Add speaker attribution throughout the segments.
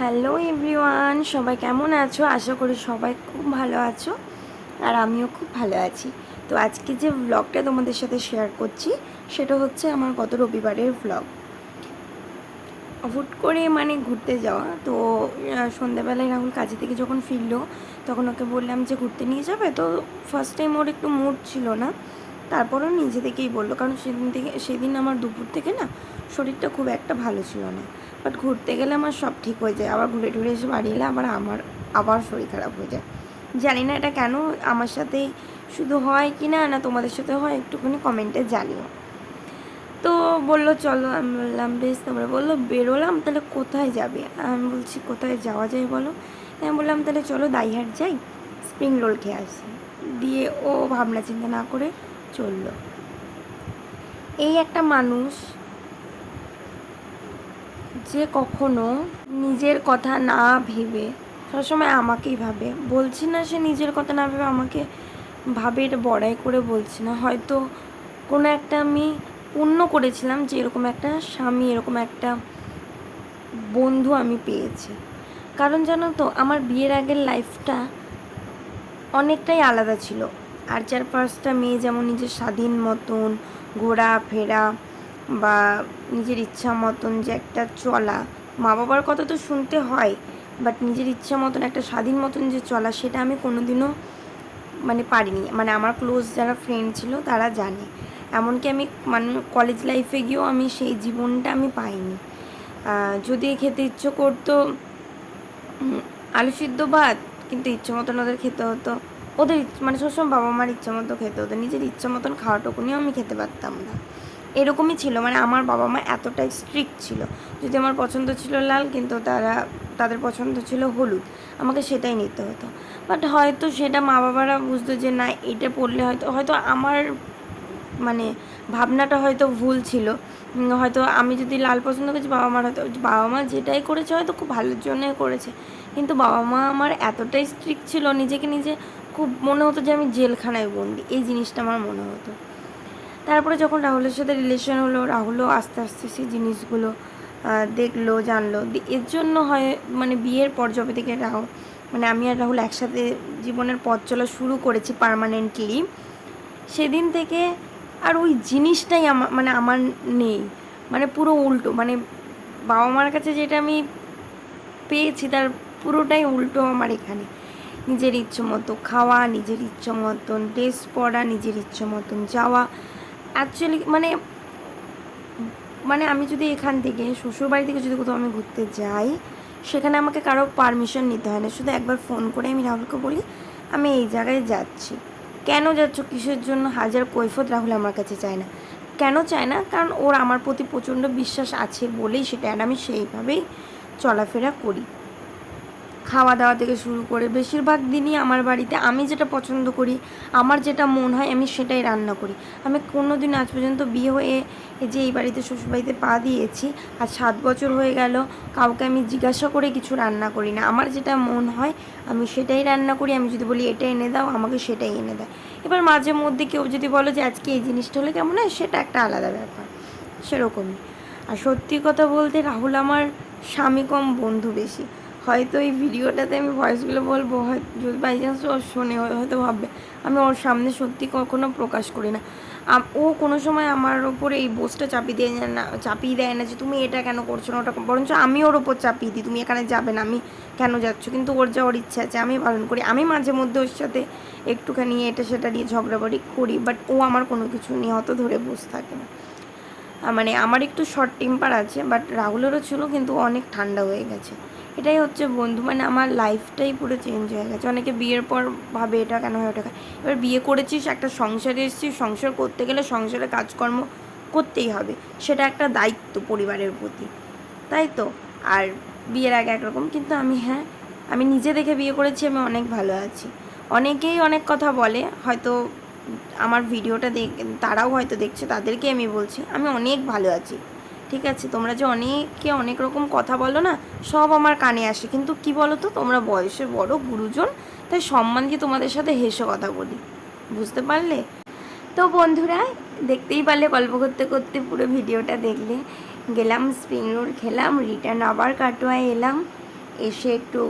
Speaker 1: Hello everyone, সবাই কেমন আছো? আশা করি সবাই খুব ভালো আছো আর আমিও খুব ভালো আছি। তো আজকে যে ব্লগটা তোমাদের সাথে শেয়ার করছি, সেটা হচ্ছে আমার গত রবিবারের ব্লগ হুট করে মানে ঘুরতে যাওয়া। তো সন্ধ্যাবেলায় রাহুল কাজে থেকে যখন ফিরলো, তখন ওকে বললাম যে, ঘুরতে নিয়ে যাবে? তো ফার্স্ট টাইম ওর একটু মুড ছিল না। তারপরেও নিজে থেকেই বলল, কারণ সেদিন থেকে, সেদিন আমার দুপুর থেকে না শরীরটা খুব একটা ভালো ছিল না। বাট ঘুরতে গেলে আমার সব ঠিক হয়ে যায়। আবার ঘুরে টুরে এসে বাড়ি এলে আবার আমার আবার শরীর খারাপ হয়ে যায়। জানি না এটা কেন আমার সাথেই শুধু হয় কি না না তোমাদের সাথে হয়, একটুখানি কমেন্টে জানিও। তো বলল, চলো। আমি বললাম, বেশ। তোমরা বলল, বেরোলাম, তাহলে কোথায় যাবে? আমি বলছি, কোথায় যাওয়া যায় বলো? আমি বললাম, তাহলে চলো দাইহাট যাই স্প্রিং রোল খেয়ে আসি। দিয়ে ও ভাবনা চিন্তা না করে চলল। এই একটা মানুষ যে কখনো নিজের কথা না ভেবে, সবসময় আমাকেই ভাবে। বলছি না সে নিজের কথা না ভেবে আমাকে ভাবে এটা বড়াই করে বলছি না। হয়তো কোনো একটা আমি পূর্ণ করেছিলাম যে এরকম একটা স্বামী, এরকম একটা বন্ধু আমি পেয়েছি। কারণ জানো তো, আমার বিয়ের আগের লাইফটা অনেকটাই আলাদা ছিল। আর চার পাঁচটা মেয়ে যেমন নিজের স্বাধীন মতন ঘোরা ফেরা বা নিজের ইচ্ছা মতন যে একটা চলা। মা বাবার কথা তো শুনতে হয় বাট নিজের ইচ্ছা মতন একটা স্বাধীন মতন যে চলা, সেটা আমি কোনোদিনও মানে পারিনি। মানে আমার ক্লোজ যারা ফ্রেন্ড ছিল, তারা জানে। এমনকি আমি মানে কলেজ লাইফে গিয়েও আমি সেই জীবনটা আমি পাইনি। যদি খেতে ইচ্ছে করতো আলু সিদ্ধ ভাত, কিন্তু ইচ্ছে মতন ওদের খেতে হতো। ওদের মানে সবসময় বাবা মার ইচ্ছে মতো খেতে হতো। নিজের ইচ্ছে মতন খাওয়াটুকুনিও আমি খেতে পারতাম না। এরকমই ছিল মানে আমার বাবা মা এতটাই স্ট্রিক্ট ছিল। যদি আমার পছন্দ ছিল লাল, কিন্তু তারা, তাদের পছন্দ ছিল হলুদ, আমাকে সেটাই নিতে হতো। বাট হয়তো সেটা মা বাবারা বুঝতো যে না, এটা পড়লে হয়তো হয়তো আমার মানে ভাবনাটা হয়তো ভুল ছিল। হয়তো আমি যদি লাল পছন্দ করেছি বাবা মার হয়তো বাবা মা যেটাই করেছে হয়তো খুব ভালোর জন্যই করেছে। কিন্তু বাবা মা আমার এতটাই স্ট্রিক্ট ছিল, নিজেকে নিজে খুব মনে হতো যে আমি জেলখানায় বন্দি, এই জিনিসটা আমার মনে হতো। তারপরে যখন রাহুলের সাথে রিলেশন হলো, রাহুলও আস্তে আস্তে সেই জিনিসগুলো দেখল, জানলো। এর জন্য হয় মানে বিয়ের পর যবে থেকে রাহুল মানে আমি আর রাহুল একসাথে জীবনের পথ চলা শুরু করেছি পার্মানেন্টলি সেদিন থেকে আর ওই জিনিসটাই আমার মানে আমার নেই। মানে পুরো উল্টো মানে বাবা মার কাছে যেটা আমি পেয়েছি, তার পুরোটাই উল্টো আমার এখানে। নিজের ইচ্ছে মতো খাওয়া, নিজের ইচ্ছে মতন ড্রেস পরা, নিজের ইচ্ছে মতন যাওয়া অ্যাকচুয়ালি মানে মানে আমি যদি এখান থেকে শ্বশুরবাড়ি থেকে যদি কোথাও আমি ঘুরতে যাই, সেখানে আমাকে কারও পারমিশন নিতে হয় না। শুধু একবার ফোন করে আমি রাহুলকে বলি, আমি এই জায়গায় যাচ্ছি। কেন যাচ্ছ? কিসের জন্য? হাজার কৈফত রাহুল আমার কাছে চায় না। কেন চায় না? কারণ ওর আমার প্রতি প্রচণ্ড বিশ্বাস আছে বলেই সেটা, আর আমি সেইভাবেই চলাফেরা করি। খাওয়া দাওয়া থেকে শুরু করে বেশিরভাগ দিনই আমার বাড়িতে আমি যেটা পছন্দ করি, আমার যেটা মন হয় আমি সেটাই রান্না করি। আমি কোনো দিন আজ পর্যন্ত বিয়ে হয়ে যে এই বাড়িতে শ্বশুরবাড়িতে পা দিয়েছি আর সাত বছর হয়ে গেল, কাউকে আমি জিজ্ঞাসা করে কিছু রান্না করি না। আমার যেটা মন হয় আমি সেটাই রান্না করি, আমি যদি বলি এটা এনে দাও, আমাকে সেটাই এনে দেয় এবার মাঝে মধ্যে কেউ যদি বলো যে আজকে এই জিনিসটা হলে কেমন হয়, সেটা একটা আলাদা ব্যাপার। সেরকমই। আর সত্যি কথা বলতে রাহুল আমার স্বামী কম, বন্ধু বেশি। হয়তো এই ভিডিওটাতে আমি ভয়েসগুলো বলব যদি বাই চান্স ও শোনে হয়তো ভাববে, আমি ওর সামনে সত্যি কখনো প্রকাশ করি না। ও কোনো সময় আমার ওপরে এই বোঝটা চাপিয়ে দেয় না, চাপিয়ে দেয় না যে তুমি এটা কেন করছ না, ওটা বরঞ্চ আমি ওর ওপর চাপিয়ে দিই, তুমি এখানে যাবে না, আমি কেন যাচ্ছ? কিন্তু ওর যাওয়ার ইচ্ছা আছে, আমি পালন করি। আমি মাঝে মধ্যে ওর সাথে একটুখানি এটা সেটা নিয়ে ঝগড়াবাড়ি করি বাট ও আমার কোনো কিছু নিয়ে অত ধরে বসে থাকে না। মানে আমার একটু শর্ট টেম্পার আছে বাট রাহুলেরও ছিল, কিন্তু অনেক ঠান্ডা হয়ে গেছে। এটাই হচ্ছে বন্ধু মানে আমার লাইফটাই পুরো চেঞ্জ হয়ে গেছে। অনেকে বিয়ের পর ভাবে, এটা কেন হয়, ওটা এবার বিয়ে করেছিস, একটা সংসারে এসেছিস, সংসার করতে গেলে সংসারে কাজকর্ম করতেই হবে। সেটা একটা দায়িত্ব পরিবারের প্রতি, তাই তো? আর বিয়ের আগে একরকম, কিন্তু আমি হ্যাঁ আমি নিজে দেখে বিয়ে করেছি, আমি অনেক ভালো আছি। অনেকেই অনেক কথা বলে, হয়তো আমার ভিডিওটা দেখ, তারাও হয়তো দেখছে, তাদেরকে আমি বলছি, আমি অনেক ভালো আছি, ঠিক আছে? তোমরা যে অনেকে অনেক রকম কথা বলো না, সব আমার কানে আসে। কিন্তু কি বলো তো তোমরা বয়সে বড় গুরুজন, তাই সম্মান দিয়ে তোমাদের সাথে হেসে কথা বলি, বুঝতে পারলে? তো বন্ধুরা, দেখতেই পারলে গল্প করতে করতে পুরো ভিডিওটা দেখলে। গেলাম স্প্রিং রোল খেলাম রিটার্ন আবার কাটোয়ায় এলাম, এসে একটু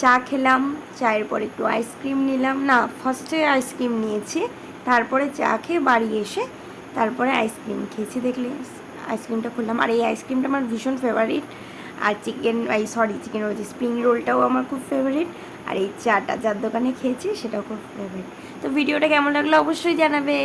Speaker 1: চা খেলাম, চায়ের পর একটু আইসক্রিম নিলাম। না ফার্স্টে আইসক্রিম নিয়েছি, তারপরে চা খেয়ে বাড়ি এসে তারপরে আইসক্রিম খেয়েছি, দেখলে। আইসক্রিমটা খুললাম। আর এই আইসক্রিমটা আমার ভীষণ ফেভারিট আর চিকেন এই সরি চিকেন বলছি স্প্রিং রোলটাও আমার খুব ফেভারিট আর এই চাটা যার দোকানে খেয়েছি, সেটাও খুব ফেভারিট তো ভিডিওটা কেমন লাগল অবশ্যই জানাবে।